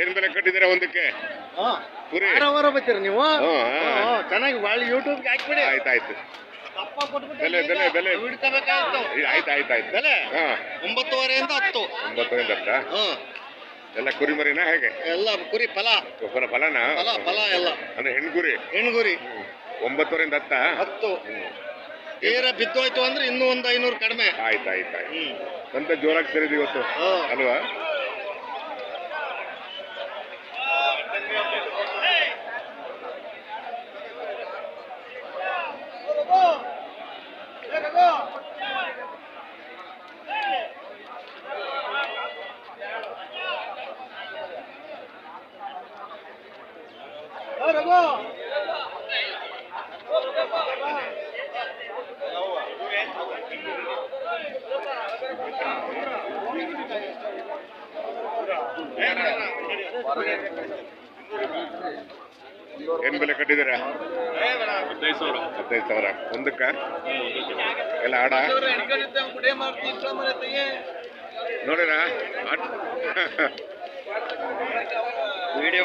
ಏನ್ ಬೆಲೆ ಕಟ್ಟಿದ್ದೀರಾ ಒಂದಕ್ಕೆ? ಕುರಿ ವಾರ ಬರ್ತೀರಿ ನೀವು? ಚೆನ್ನಾಗಿ ಒಳ್ಳೆ ಯೂಟ್ಯೂಬ್ಗೆ ಹಾಕ್ಬಿಡಿ. ಆಯ್ತಾಯ್ತು. ಬೆಲೆ, ಬೆಲೆ, ಬೆಲೆ. ಆಯ್ತು ಆಯ್ತು ಆಯ್ತು. ಬೆಲೆ ಒಂಬತ್ತುವರೆಯಿಂದ ಹತ್ತು. ಒಂಬತ್ತುವರೆಯಿಂದ ಹತ್ತಾ? ಎಲ್ಲ ಕುರಿ ಮರಿನಾ ಹೇಗೆ? ಎಲ್ಲ ಕುರಿ ಫಲ. ಫಲ ಫಲನಾ? ಫಲ ಫಲ ಎಲ್ಲ. ಅಂದ್ರೆ ಹೆಣ್ಗುರಿ? ಹೆಣ್ಗುರಿ. ಒಂಬತ್ತುವರೆಯಿಂದ ಹತ್ತ? ಹತ್ತು. ಏರ ಬಿದ್ದೋಯ್ತು ಅಂದ್ರೆ ಇನ್ನೂ ಒಂದು ಐನೂರು ಕಡಿಮೆ. ಆಯ್ತು ಆಯ್ತು ಆಯ್ತು. ಅಂತ ಜೋರಾಗಿ ಸರಿದಿವತ್ತು ಇವತ್ತು. ಅಲ್ವಾ? ಏನ್ ಬೆಲೆ ಕಟ್ಟಿದ್ದೀರಾ? ಹದಿನೈದು ಸಾವಿರ. ಹದಿನೈದು ಸಾವಿರ ಒಂದಕ್ಕ? ಎಲ್ಲ ಆಡ ನೋಡಿರ? ವಿಡಿಯೋ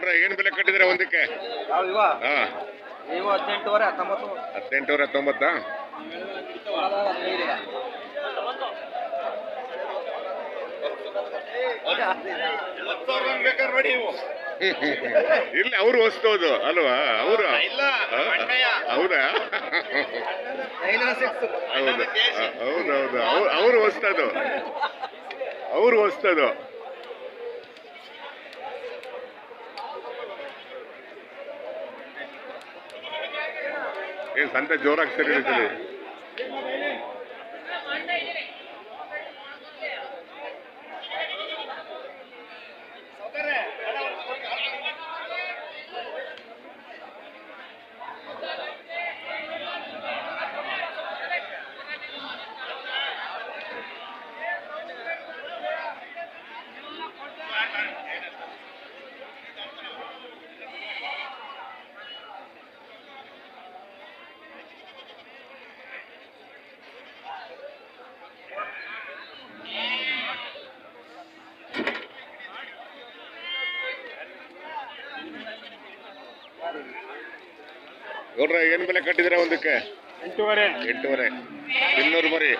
ನೋಡ್ರ ಏನ್ ಬೆಲೆ ಕಟ್ಟಿದ್ರೆ ಒಂದಕ್ಕೆ? ಇವ ಹಾ. ಇಲ್ಲ ಹದಿನೆಂಟುವರೆ ಹತ್ತೊಂಬತ್ತು. ಹದಿನೆಂಟುವರೆ ಹತ್ತೊಂಬತ್ತಾ? ಇಲ್ಲ ನೋಡಿ ಇವು ಇಲ್ಲಿ ಅವ್ರು ಹೊಸ್ತೋದು ಅಲ್ವಾ? ಅವ್ರ? ಹೌದಾ? ಹೌದು ಹೌದೌದು ಅವ್ರು ಹೊಸ್ತದು. ಅವ್ರು ಹೊಸ್ತದು. ಸಂತೆ ಜೋರಾಗಿ ಸರಿ ನಡೀತದೆ ಏನು ಬೆಲೆ ಕಟ್ಟಿದಿರ ಒಂದಕ್ಕೆ? ಎಂಟೂವರೆ. ಎಂಟೂವರೆ. ಇನ್ನೂರು ಮರಿ.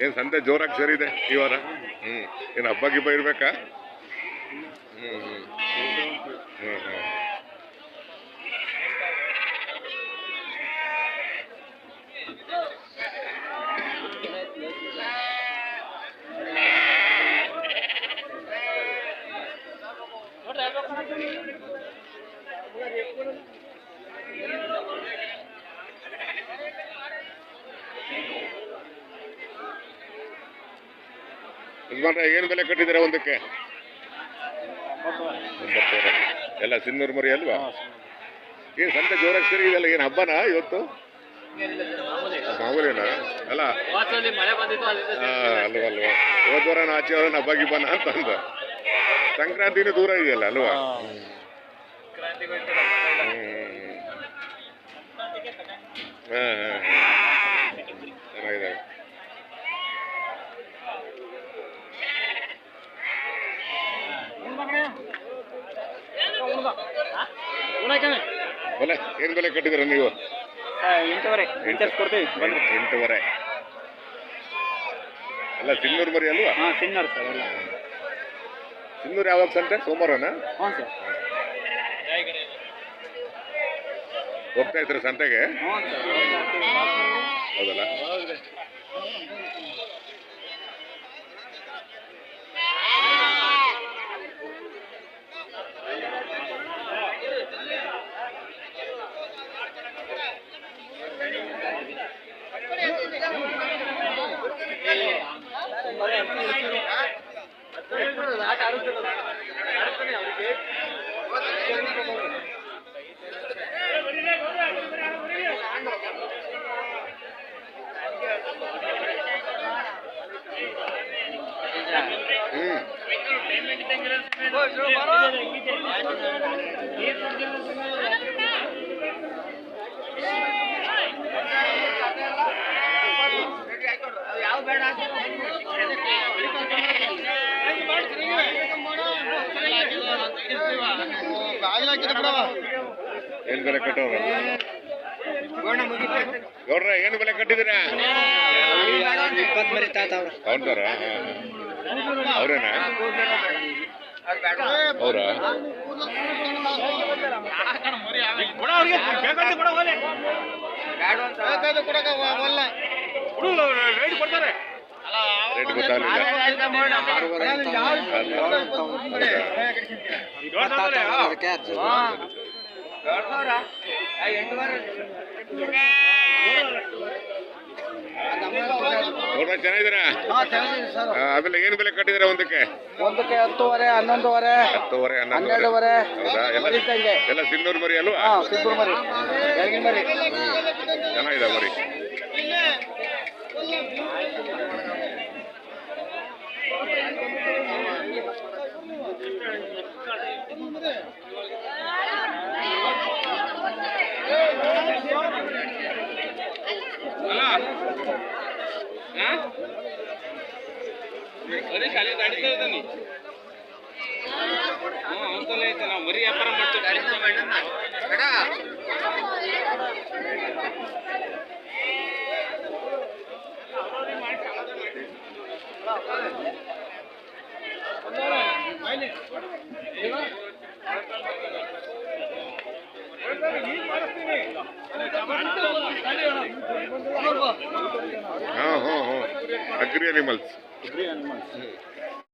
ಏನ್ ಸಂತೆ ಜೋರಾಗಿ ಸೇರಿದೆ ಈ ವಾರ? ಹ್ಮ್. ಏನ್ ಹಬ್ಬ ಗಿಬ್ಬ ಇರ್ಬೇಕಾ? ಹ್ಮ್ ಹ್ಮ್. ಹ್ಮ್ ಹ್ಮ್. ಯಜಮಾನ್ರೆ ಏನು ಬೆಲೆ ಕಟ್ಟಿದ್ದೀರಾ ಒಂದಕ್ಕೆ? ಎಲ್ಲ ಸಿನ್ನೂರು ಮರಿ ಅಲ್ವಾ? ಏನು ಸಂತೆ ಜೋರಾಗಿ ಸರಿ ಇದೆಲ್ಲ ಏನು ಹಬ್ಬನಾ ಇವತ್ತು? ಮಾಮೂಲಿನಾ? ಅಲ್ಲ. ಅಲ್ವಾ ಅಲ್ವಾ. ಹೋದ್ವಾರ ಆಚೆ ಹಬ್ಬ ಗಿಬ್ಬನ ಅಂತ ಅಂದ. ಸಂಕ್ರಾಂತಿನೂ ದೂರ ಇದೆಯಲ್ಲ ಅಲ್ವಾ. ಚೆನ್ನಾಗಿದೆ ಬೆಲೆ ಏನ್ ಬೆಲೆ ಕಟ್ಟಿದ್ದೀರ ನೀವು? ಎಂಟೂವರೆ. ಎಂಟೂವರೆ. ಅಲ್ಲ ಸಿನ್ನೂರು ಮರಿ ಅಲ್ವಾ? ಹಾಂ ಸಿನ್ನರ್ ಸರ್ ಎಲ್ಲ. ಇನ್ನೂರು ಯಾವಾಗ ಸಂತೆ? ಸೋಮವಾರನಾ? ಹ್ಞೂ ಸರ್. ಹೋಗ್ತಾ ಇದ್ರ ಸಂತೆಗೆ? ಹೌದಲ್ಲ? ಏನ್ ಬೆಲೆ ಕಟ್ಟವ್ರ ಗೌಡ್ರ ಏನು ಬೆಲೆ ಕಟ್ಟಿದಿರ ಅವನ್ದಾರ ಅವ್ರೇನಾ? ಅವ್ರ ಬೇಕಾದ್ರೆ ಕೊಡಕ ಒಲ್ಲ ರೇಟ್ ಗೊತ್ತಾಗಲಿಲ್ಲ ಗೌಡ್ರ ಚೆನ್ನಾಗಿದ್ದೀರಾ? ಆಮೇಲೆ ಏನು ಬೆಲೆ ಕಟ್ಟಿದಿರ ಒಂದಕ್ಕೆ? ಒಂದಕ್ಕೆ ಹತ್ತುವರೆ ಹನ್ನೊಂದುವರೆ ಹತ್ತುವರೆ ಹನ್ನೆರಡುವರೆ. ಹೌದಾ? ಎಲ್ಲ ಎಲ್ಲ ಸಿಂಧೂರ್ ಮರಿ ಅಲ್ವಾ? ಬೆಳಗಿನ ಮರಿ. ಚೆನ್ನಾಗಿದೆ ಮರಿ. ಮರಿ ಶಾಲೆ ಗಾಡಿ ಇದ್ದಾನೆ. ಹ್ಞೂ ಅಂತಲೇ ಐತೆ ನಾವು ಮರಿ ವ್ಯಾಪಾರ ಮಾಡ್ತೀವಿ ಹಾಂ ಹಾಂ ಹಾಂ. Agri animals